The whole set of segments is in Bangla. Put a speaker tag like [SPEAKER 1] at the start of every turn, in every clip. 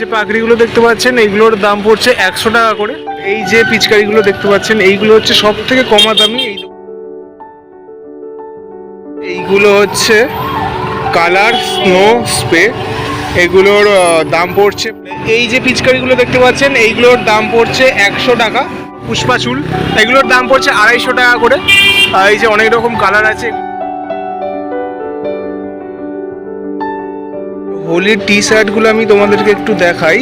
[SPEAKER 1] যে পাখড়িগুলো দেখতে পাচ্ছেন, এইগুলোর দাম পড়ছে একশো টাকা করে। এই যে পিচকারিগুলো দেখতে পাচ্ছেন, এইগুলো হচ্ছে সব থেকে কমা দামি এই এইগুলো হচ্ছে কালার স্নো স্প্রে। এগুলোর দাম পড়ছে, এই যে পিচকারিগুলো দেখতে পাচ্ছেন, এইগুলোর দাম পড়ছে একশো টাকা। পুষ্পা চুল এগুলোর দাম পড়ছে আড়াইশো টাকা করে। এই যে অনেক রকম কালার আছে। হোলির টি শার্টগুলো আমি তোমাদেরকে একটু দেখাই।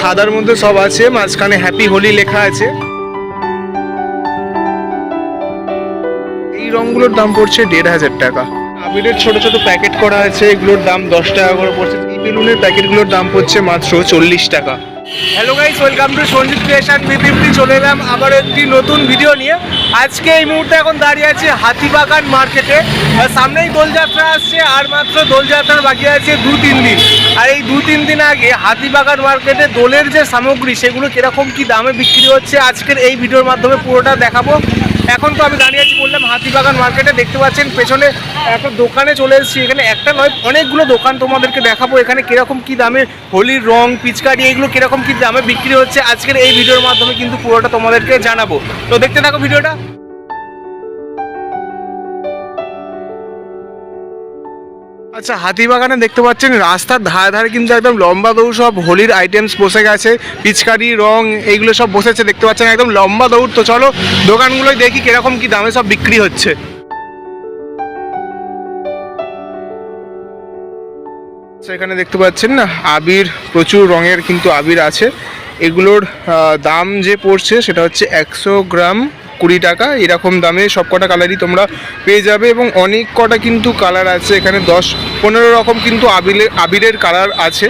[SPEAKER 1] সাদার মধ্যে সব আছে, মাঝখানে হ্যাপি হোলি লেখা আছে। এই রঙগুলোর দাম পড়ছে দেড় হাজার টাকা। আবিরের ছোট ছোট প্যাকেট করা আছে, এগুলোর দাম দশ টাকা করে পড়ছে। এই বেলুনের প্যাকেটগুলোর দাম পড়ছে মাত্র চল্লিশ টাকা। Hello guys welcome to Sanjit creation BPP চলে এলাম আবার একটি নতুন ভিডিও নিয়ে। আজকে এই মুহূর্তে এখন দাঁড়িয়ে আছি হাতিবাগান মার্কেটে। সামনেই দোলযাত্রা আসছে, আর মাত্র দোলযাত্রার বাকি আছে দু তিন দিন। আর এই দু তিন দিন আগে হাতিবাগান মার্কেটে দোলের যে সামগ্রী, সেগুলো কীরকম কি দামে বিক্রি হচ্ছে, আজকের এই ভিডিওর মাধ্যমে পুরোটা দেখাবো। এখন তো আমি দাঁড়িয়ে আছি বললাম, হাতিবাগান মার্কেটে দেখতে পাচ্ছেন, পেছনে একটা দোকানে চলে এসেছি। এখানে একটা নয়, অনেকগুলো দোকান তোমাদেরকে দেখাবো, এখানে কীরকম কি দামে হোলির রং, পিচকারি, এগুলো কীরকম কি দামে বিক্রি হচ্ছে, আজকের এই ভিডিওর মাধ্যমে কিন্তু পুরোটা তোমাদেরকে জানাব। তো দেখতে থাকো ভিডিওটা। আচ্ছা হাতিবাগানে দেখতে পাচ্ছেন রাস্তার ধারে ধারে কিন্তু একদম লম্বা দৌড় সব হোলির আইটেমস বসে গেছে পিচকারি রং এইগুলো সব বসেছে দেখতে পাচ্ছেন একদম লম্বা দৌড়। তো চলো দোকানগুলোই দেখি কীরকম কি দামে সব বিক্রি হচ্ছে। আচ্ছা, এখানে দেখতে পাচ্ছেন না আবির প্রচুর রঙের কিন্তু আবির আছে। এগুলোর দাম যে পড়ছে সেটা হচ্ছে একশো গ্রাম। কুড়ি টাকা, এরকম দামে সব কটা কালারই তোমরা পেয়ে যাবে এবং অনেক কটা কিন্তু কালার আছে, এখানে দশ, পনেরো রকম কিন্তু আবিরের আবিরের কালার আছে।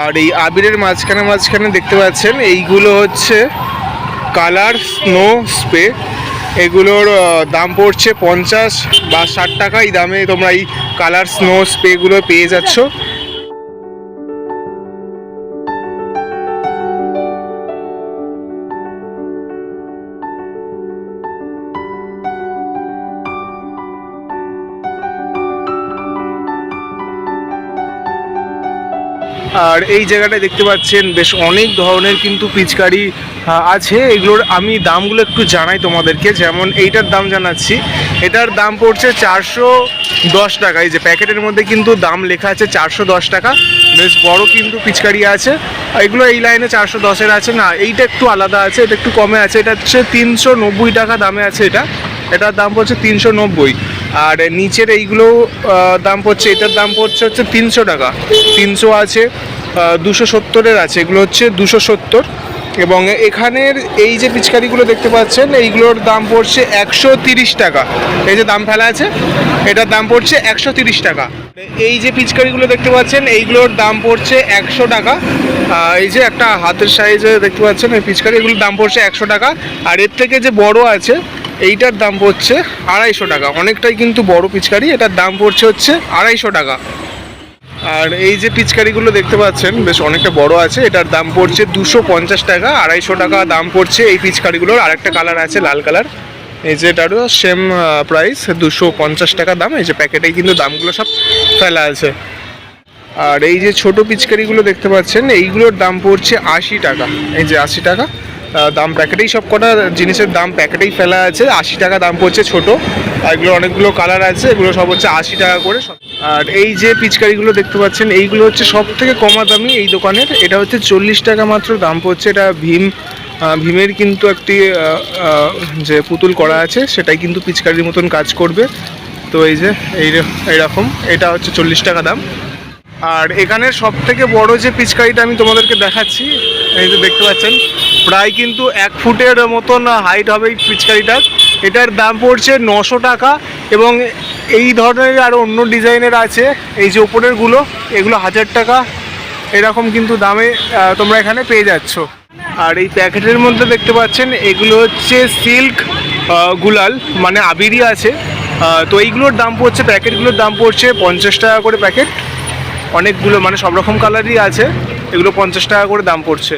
[SPEAKER 1] আর এই আবিরের মাঝখানে মাঝখানে দেখতে পাচ্ছেন, এইগুলো হচ্ছে কালার স্নো স্প্রে এগুলোর দাম পড়ছে পঞ্চাশ বা ষাট টাকা, এই দামে তোমরা এই কালার স্নো স্প্রেগুলো পেয়ে যাচ্ছ। আর এই জায়গাটায় দেখতে পাচ্ছেন বেশ অনেক ধরনের কিন্তু পিচকারি আছে। এগুলোর আমি দামগুলো একটু জানাই তোমাদেরকে। যেমন এইটার দাম জানাচ্ছি। এটার দাম পড়ছে চারশো দশ টাকা। এই যে প্যাকেটের মধ্যে কিন্তু দাম লেখা আছে চারশো দশ টাকা। বেশ বড় কিন্তু পিচকারি আছে। এগুলো এই লাইনে চারশো দশের আছে। না, এইটা একটু আলাদা আছে, এটা একটু কমে আছে। এটা হচ্ছে তিনশো নব্বই টাকা দামে আছে এটা। এটার দাম পড়ছে তিনশো নব্বই। আর নিচের এইগুলো দাম পড়ছে, এটার দাম পড়ছে হচ্ছে তিনশো টাকা। তিনশো আছে দুশো সত্তরের আছে, এগুলো হচ্ছে দুশো সত্তর। এবং এখানের এই যে পিচকারিগুলো দেখতে পাচ্ছেন, এইগুলোর দাম পড়ছে একশো তিরিশ টাকা। এই যে দাম ফেলা আছে, এটার দাম পড়ছে একশো তিরিশ টাকা। এই যে পিচকারিগুলো দেখতে পাচ্ছেন, এইগুলোর দাম পড়ছে একশো টাকা। এই যে একটা হাতের সাইজে দেখতে পাচ্ছেন, এই পিচকারি এগুলোর দাম পড়ছে একশো টাকা। আর এর থেকে যে বড় আছে এইটার দাম পড়ছে আড়াইশো টাকা। অনেকটাই কিন্তু বড় পিচকারি, এটার দাম পড়ছে হচ্ছে আড়াইশো টাকা। আর এই যে পিচকারিগুলো দেখতে পাচ্ছেন, বেশ অনেকটা বড় আছে, এটার দাম পড়ছে দুশো পঞ্চাশ টাকা, আড়াইশো টাকা দাম পড়ছে এই পিচকারিগুলোর। আরেকটা কালার আছে, লাল কালার। এই যে এটারও সেম প্রাইস দুশো পঞ্চাশ টাকা দাম। এই যে প্যাকেটেই কিন্তু দামগুলো সব ফেলা আছে। আর এই যে ছোট পিচকারিগুলো দেখতে পাচ্ছেন, এইগুলোর দাম পড়ছে আশি টাকা। এই যে আশি টাকা। দাম প্যাকেটেই সব কটা জিনিসের দাম প্যাকেটেই ফেলা আছে। আশি টাকা দাম পড়ছে ছোট। আর এগুলো অনেকগুলো কালার আছে, এগুলো সব হচ্ছে আশি টাকা করে আর এই যে পিচকারিগুলো দেখতে পাচ্ছেন, এইগুলো হচ্ছে সব থেকে কমা দামি এই দোকানের। এটা হচ্ছে চল্লিশ টাকা মাত্র দাম পড়ছে। এটা ভীম ভীমের কিন্তু একটি যে পুতুল করা আছে, সেটাই কিন্তু পিচকারির মতন কাজ করবে। তো এই যে, এই এইরকম এটা হচ্ছে চল্লিশ টাকা দাম। আর এখানে সব থেকে বড় যে পিচকারিটা আমি তোমাদেরকে দেখাচ্ছি, এই যে দেখতে পাচ্ছেন প্রায় কিন্তু এক ফুটের মতন হাইট হবে এই পিচকারিটার। এটার দাম পড়ছে নশো টাকা এবং এই ধরনের আরও অন্য ডিজাইনের আছে। এই যে ওপরেরগুলো এগুলো হাজার টাকা। এরকম কিন্তু দামে তোমরা এখানে পেয়ে যাচ্ছ। আর এই প্যাকেটের মধ্যে দেখতে পাচ্ছেন, এগুলো হচ্ছে সিল্ক গুলাল মানে আবিরি আছে। তো এইগুলোর দাম পড়ছে, প্যাকেটগুলোর দাম পড়ছে পঞ্চাশ টাকা করে প্যাকেট। অনেকগুলো মানে সব রকম কালারই আছে। এগুলো পঞ্চাশ টাকা করে দাম পড়ছে।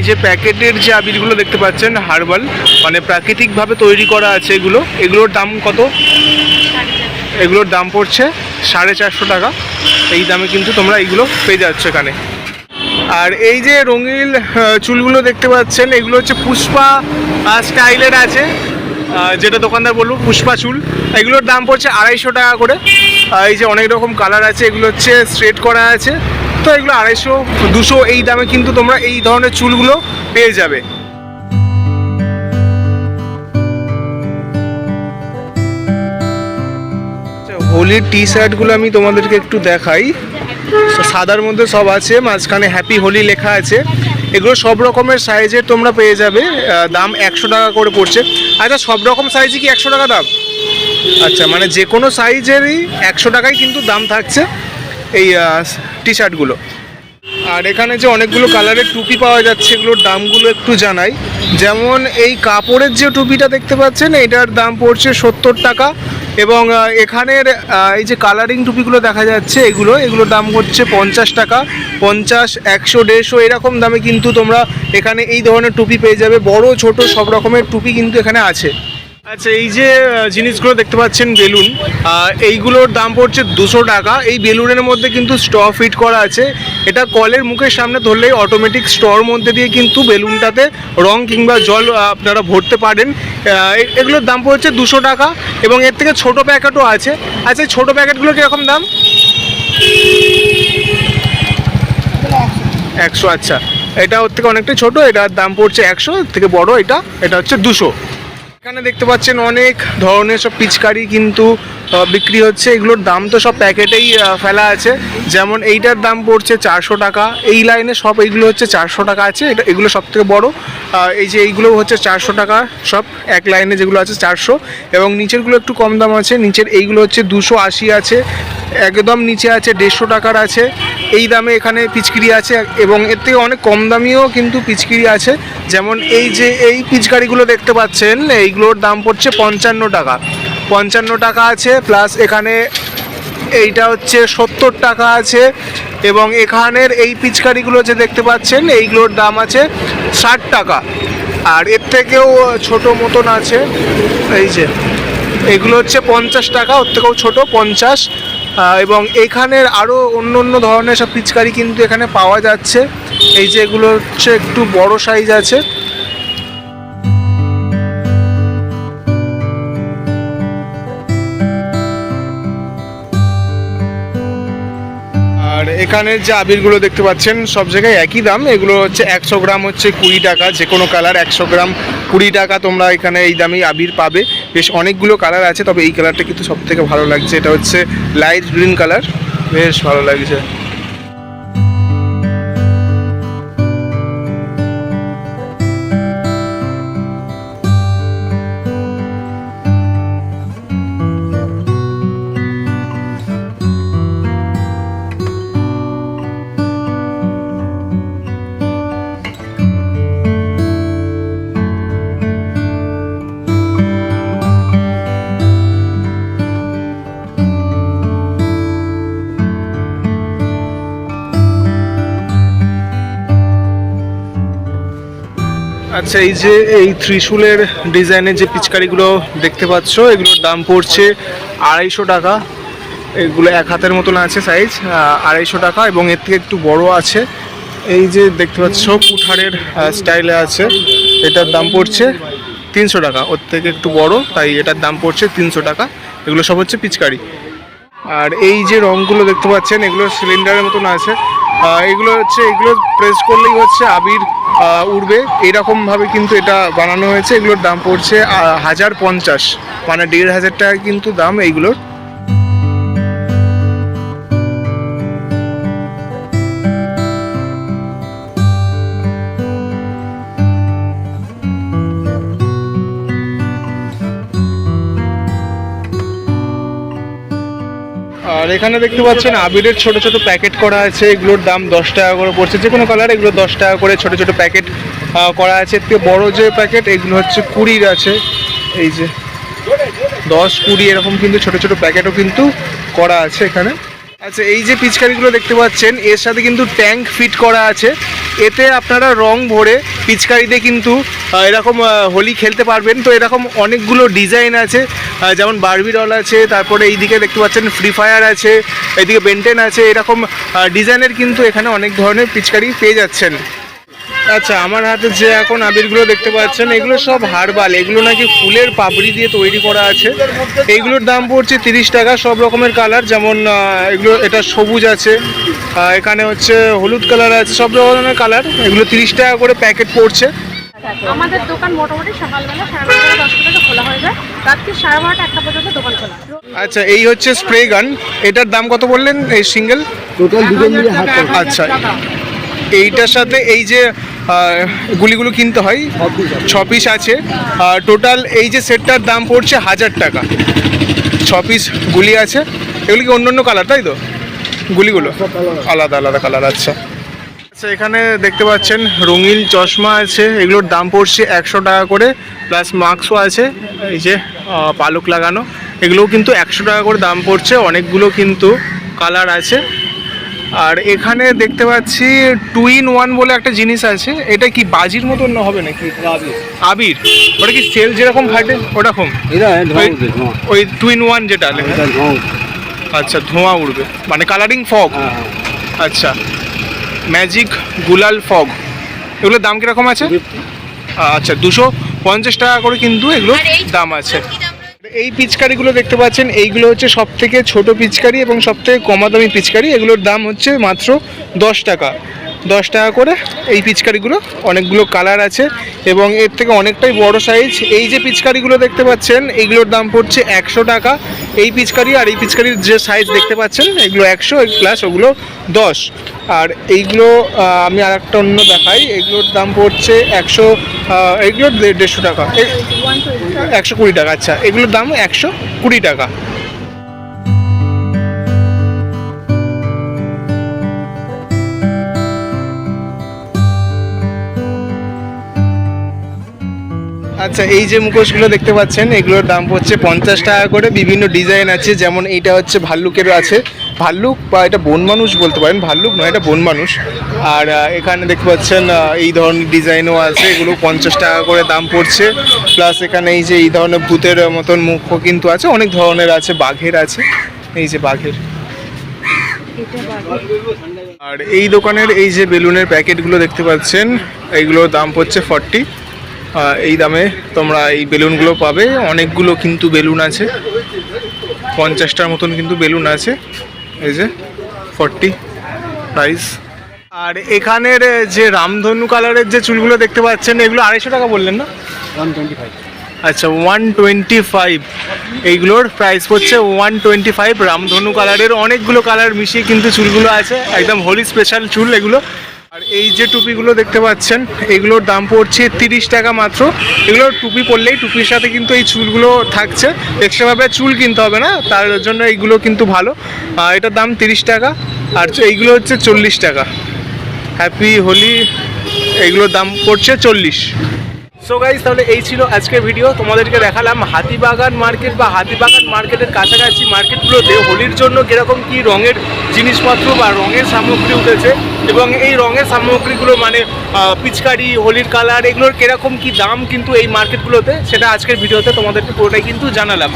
[SPEAKER 1] এই যে প্যাকেটের যে আবিরগুলো দেখতে পাচ্ছেন, হার্বাল মানে প্রাকৃতিকভাবে তৈরি করা আছে এগুলো, এগুলোর দাম কত? এগুলোর দাম পড়ছে সাড়ে চারশো টাকা। এই দামে কিন্তু তোমরা এইগুলো পেয়ে যাচ্ছ এখানে। আর এই যে রঙিল চুলগুলো দেখতে পাচ্ছেন, এগুলো হচ্ছে পুষ্পা স্টাইলের আছে। যেটা দোকানদার বলব পুষ্পা চুল। এগুলোর দাম পড়ছে আড়াইশো টাকা করে। এই যে অনেক রকম কালার আছে, এগুলো হচ্ছে স্ট্রেট করা আছে। তো এগুলো আড়াইশো দুশো এই দামে কিন্তু তোমরা এই ধরনের চুলগুলো পেয়ে যাবে। আচ্ছা, হোলির টি শার্টগুলো আমি তোমাদেরকে একটু দেখাই। সাদার মধ্যে সব আছে মাঝখানে হ্যাপি হোলি লেখা আছে। এগুলো সব রকমের সাইজের তোমরা পেয়ে যাবে। দাম একশো টাকা করে পড়ছে। আচ্ছা সব রকম সাইজে কি একশো টাকা দাম? আচ্ছা মানে যে কোনো সাইজেরই একশো টাকাই কিন্তু দাম থাকছে। এই টি শার্টগুলো আর এখানে যে অনেকগুলো কালারের টুপি পাওয়া যাচ্ছে, এগুলোর দামগুলো একটু জানাই। যেমন এই কাপড়ের যে টুপিটা দেখতে পাচ্ছেন, এটার দাম পড়ছে সত্তর টাকা এবং এখানের এই যে কালারিং টুপিগুলো দেখা যাচ্ছে, এগুলো, এগুলোর দাম হচ্ছে পঞ্চাশ টাকা। পঞ্চাশ, একশো, দেড়শো, এরকম দামে কিন্তু তোমরা এখানে এই ধরনের টুপি পেয়ে যাবে। বড়, ছোট, সব রকমের টুপি কিন্তু এখানে আছে। আচ্ছা এই যে জিনিসগুলো দেখতে পাচ্ছেন বেলুন এইগুলোর দাম পড়ছে দুশো টাকা। এই বেলুনের মধ্যে কিন্তু স্ট ফিট করা আছে। এটা কলের মুখের সামনে ধরলেই অটোমেটিক স্টর মধ্যে দিয়ে কিন্তু বেলুনটাতে রং কিংবা জল আপনারা ভরতে পারেন। এগুলোর দাম পড়ছে দুশো টাকা এবং এর থেকে ছোট প্যাকেটও আছে। আচ্ছা এই ছোটো প্যাকেটগুলো কীরকম দাম? একশো আচ্ছা। এটা ওর থেকে অনেকটাই ছোট, এটার দাম পড়ছে একশো থেকে বড় এটা এটা হচ্ছে দুশো। এখানে দেখতে পাচ্ছেন অনেক ধরনের সব পিচকারি কিন্তু বিক্রি হচ্ছে। এগুলোর দাম তো সব প্যাকেটেই ফেলা আছে। যেমন এইটার দাম পড়ছে চারশো টাকা। এই লাইনে সব এইগুলো হচ্ছে চারশো টাকা আছে। এটা এগুলো সব থেকে বড়ো। এই যে এইগুলো হচ্ছে চারশো টাকা সব, এক লাইনে যেগুলো আছে চারশো। এবং নিচেরগুলো একটু কম দাম আছে, নিচের এইগুলো হচ্ছে দুশো আশি আছে, একদম নিচে আছে দেড়শো টাকার আছে। এই দামে এখানে পিচকিরি আছে এবং এর থেকে অনেক কম দামিও কিন্তু পিচকিরি আছে। যেমন এই যে এই পিচকারিগুলো দেখতে পাচ্ছেন, এইগুলোর দাম পড়ছে পঞ্চান্ন টাকা। পঞ্চান্ন টাকা আছে, প্লাস এখানে এইটা হচ্ছে সত্তর টাকা আছে এবং এখানের এই পিচকারিগুলো যে দেখতে পাচ্ছেন, এইগুলোর দাম আছে ষাট টাকা। আর এর থেকেও ছোট মতন আছে, এই যে, এগুলো হচ্ছে পঞ্চাশ টাকা, ওর থেকেও ছোটো পঞ্চাশ। এবং এখানের আরও অন্য অন্য ধরনের সব পিচকারি কিন্তু এখানে পাওয়া যাচ্ছে। এই যে এগুলো হচ্ছে একটু বড় সাইজ আছে। আর এখানের যে আবিরগুলো দেখতে পাচ্ছেন, সব জায়গায় একই দাম। এগুলো হচ্ছে একশো গ্রাম হচ্ছে কুড়ি টাকা, যে কোনো কালার একশো গ্রাম কুড়ি টাকা তোমরা এখানে এই দামেই আবির পাবে। বেশ অনেকগুলো কালার আছে, তবে এই কালারটা কিন্তু সব থেকে ভালো লাগছে। এটা হচ্ছে লাইট গ্রিন কালার বেশ ভালো লাগছে। আচ্ছা এই যে এই ত্রিশূলের ডিজাইনের যে পিচকারিগুলো দেখতে পাচ্ছ, এগুলোর দাম পড়ছে আড়াইশো টাকা। এগুলো এক হাতের মতন আছে সাইজ আড়াইশো টাকা এবং এর থেকে একটু বড় আছে। এই যে দেখতে পাচ্ছ, কুঠারের স্টাইলে আছে। এটার দাম পড়ছে তিনশো টাকা। ওর থেকে একটু বড়, তাই এটার দাম পড়ছে তিনশো টাকা। এগুলো সব হচ্ছে পিচকারি। আর এই যে রংগুলো দেখতে পাচ্ছেন, এগুলো সিলিন্ডারের মতন আছে। এগুলো হচ্ছে, এগুলো প্রেস করলেই হচ্ছে আবির উড়বে। এরকম কিন্তু এটা বানানো হয়েছে। এগুলোর দাম পড়ছে হাজার পঞ্চাশ। মানে দেড় হাজার টাকা কিন্তু দাম এইগুলোর। আর এখানে দেখতে পাচ্ছেন আবিরের ছোট ছোট প্যাকেট করা আছে, এগুলোর দাম দশ টাকা করে পড়ছে। যে কোনো কালার এগুলো দশ টাকা করে ছোট ছোট প্যাকেট করা আছে। এর থেকে বড় যে প্যাকেট, এগুলো হচ্ছে কুড়ির আছে। এই যে দশ, কুড়ি, এরকম কিন্তু ছোট ছোট প্যাকেটও কিন্তু করা আছে এখানে। আচ্ছা এই যে পিচকারিগুলো দেখতে পাচ্ছেন, এর সাথে কিন্তু ট্যাঙ্ক ফিট করা আছে। এতে আপনারা রং ভরে পিচকারিতে কিন্তু এরকম হোলি খেলতে পারবেন। তো এরকম অনেকগুলো ডিজাইন আছে যেমন বারবি ডল আছে, তারপরে এইদিকে দেখতে পাচ্ছেন ফ্রি ফায়ার আছে এদিকে বেন্টেন আছে, এরকম ডিজাইনের কিন্তু এখানে অনেক ধরনের পিচকারি পেয়ে যাচ্ছেন। আচ্ছা আমার হাতে যে এখন আবিরগুলো দেখতে পাচ্ছেন এগুলো সব হারবাল। এগুলো নাকি ফুলের পাপড়ি দিয়ে তৈরি করা আছে। এইগুলোর দাম পড়ছে তিরিশ টাকা সব রকমের কালার। যেমন এগুলো এটা সবুজ আছে এখানে হচ্ছে হলুদ কালার আছে সব রকমের কালার। এগুলো তিরিশ টাকা করে প্যাকেট পড়ছে।
[SPEAKER 2] আমাদের দোকান মোটামুটি সকালবেলা সাড়ে নটা দশটা থেকে খোলা হয়ে যায়। রাত্রি সাড়ে বারোটা একটা পর্যন্ত দোকান খোলা।
[SPEAKER 1] আচ্ছা এই হচ্ছে স্প্রে গান। এটার দাম কত বললেন এই সিঙ্গেল?
[SPEAKER 3] টোটাল
[SPEAKER 1] আচ্ছা এইটার সাথে এই যে গুলিগুলো কিনতে হয়। ছ পিস আছে। টোটাল এই যে সেটটার দাম পড়ছে হাজার টাকা। ছ পিস গুলি আছে। এগুলি কি অন্য অন্য কালার তাই তো? গুলিগুলো? আলাদা আলাদা কালার আচ্ছা। আচ্ছা এখানে দেখতে পাচ্ছেন রঙিন চশমা আছে। এগুলোর দাম পড়ছে একশো টাকা করে প্লাস মাস্কও আছে। এই যে পালক লাগানো। এগুলোও কিন্তু একশো টাকা করে দাম পড়ছে। অনেকগুলো কিন্তু কালার আছে। আর এখানে দেখতে পাচ্ছি টু ইন ওয়ান বলে একটা জিনিস আছে। এটা কি বাজির মতন না হবে নাকি? আবির। ওটা কি সেল যেরকম ফাটে? ওরকম। ওই-
[SPEAKER 3] উঠবে
[SPEAKER 1] টু ইন ওয়ান যেটা
[SPEAKER 3] ধোঁয়া উঠবে।
[SPEAKER 1] আচ্ছা ধোঁয়া উড়বে। মানে কালারিং ফগ
[SPEAKER 3] হ্যাঁ হ্যাঁ।
[SPEAKER 1] আচ্ছা। ম্যাজিক গুলাল ফগ এগুলোর দাম কীরকম আছে? আচ্ছা দুশো পঞ্চাশ টাকা করে কিন্তু এগুলো দাম আছে। এই পিচকারিগুলো দেখতে পাচ্ছেন, এইগুলো হচ্ছে সব থেকে ছোট পিচকারি এবং সব থেকে কমা দামি পিচকারি। এগুলোর দাম হচ্ছে মাত্র দশ টাকা। দশ টাকা করে এই পিচকারিগুলো, অনেকগুলো কালার আছে এবং এর থেকে অনেকটাই বড় সাইজ এই যে পিচকারিগুলো দেখতে পাচ্ছেন, এইগুলোর দাম পড়ছে একশো টাকা। এই পিচকারি আর এই পিচকারির যে সাইজ দেখতে পাচ্ছেন, এগুলো একশো প্লাস ওগুলো দশ। আর এইগুলো আমি আর একটা অন্য দেখাই, এগুলোর দাম পড়ছে একশো এগুলো দেড়শো টাকা। একশো কুড়ি টাকা আচ্ছা। এগুলোর দাম একশো কুড়ি টাকা। আচ্ছা এই যে মুখোশগুলো দেখতে পাচ্ছেন, এগুলোর দাম পড়ছে পঞ্চাশ টাকা করে। বিভিন্ন ডিজাইন আছে, যেমন এইটা হচ্ছে ভাল্লুকের আছে। ভাল্লুক বা এটা বন মানুষ বলতে পারেন, ভাল্লুক নয়, এটা বন মানুষ। আর এখানে দেখতে পাচ্ছেন এই ধরনের ডিজাইনও আছে, এগুলো পঞ্চাশ টাকা করে দাম পড়ছে। প্লাস এখানে এই যে, এই ধরনের ভূতের মতন মুখও কিন্তু আছে, অনেক ধরনের আছে, বাঘের আছে, এই যে বাঘের। আর এই দোকানের এই যে বেলুনের প্যাকেটগুলো দেখতে পাচ্ছেন এইগুলোর দাম পড়ছে ফর্টি। এই দামে তোমরা এই বেলুনগুলো পাবে। অনেকগুলো কিন্তু বেলুন আছে। পঞ্চাশটার মতন কিন্তু বেলুন আছে। এই যে ফর্টি প্রাইস আর এখানের যে রামধনু কালারের যে চুলগুলো দেখতে পাচ্ছেন এগুলো আড়াইশো টাকা বললেন না?
[SPEAKER 3] ওয়ান টোয়েন্টি ফাইভ
[SPEAKER 1] আচ্ছা ওয়ান টোয়েন্টি ফাইভ এইগুলোর প্রাইস পড়ছে ওয়ান টোয়েন্টি ফাইভ রামধনু কালারের অনেকগুলো কালার মিশিয়ে কিন্তু চুলগুলো আছে। একদম হোলি স্পেশাল চুল এগুলো। আর এই যে টুপিগুলো দেখতে পাচ্ছেন, এগুলোর দাম পড়ছে তিরিশ টাকা মাত্র। এগুলো টুপি পরলেই টুপির সাথে কিন্তু এই চুলগুলো থাকছে। এক্সট্রাভাবে চুল কিনতে হবে না, তার জন্য এইগুলো কিন্তু ভালো। এটার দাম তিরিশ টাকা, আর এইগুলো হচ্ছে চল্লিশ টাকা। হ্যাপি হোলি এগুলোর দাম পড়ছে চল্লিশ। সো গাইজ তাহলে এই ছিল আজকের ভিডিও তোমাদেরকে দেখালাম হাতিবাগান মার্কেট বা হাতিবাগান মার্কেটের কাছাকাছি মার্কেটগুলোতে হোলির জন্য কীরকম কি রঙের জিনিসপত্র বা রঙের সামগ্রী উঠেছে এবং এই রঙের সামগ্রীগুলো মানে পিচকারি, হোলির কালার এগুলোর কীরকম কি দাম কিন্তু এই মার্কেটগুলোতে সেটা আজকের ভিডিওতে তোমাদেরকে পুরোটাই কিন্তু জানালাম।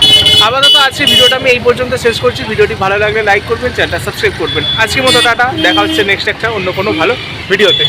[SPEAKER 1] আপাতত আজকে ভিডিওটা আমি এই পর্যন্ত শেষ করছি। ভিডিওটি ভালো লাগলে লাইক করবেন চ্যানেলটা সাবস্ক্রাইব করবেন। আজকের মতো টাটা, দেখা হচ্ছে নেক্সট একটা অন্য কোনো ভালো ভিডিওতে।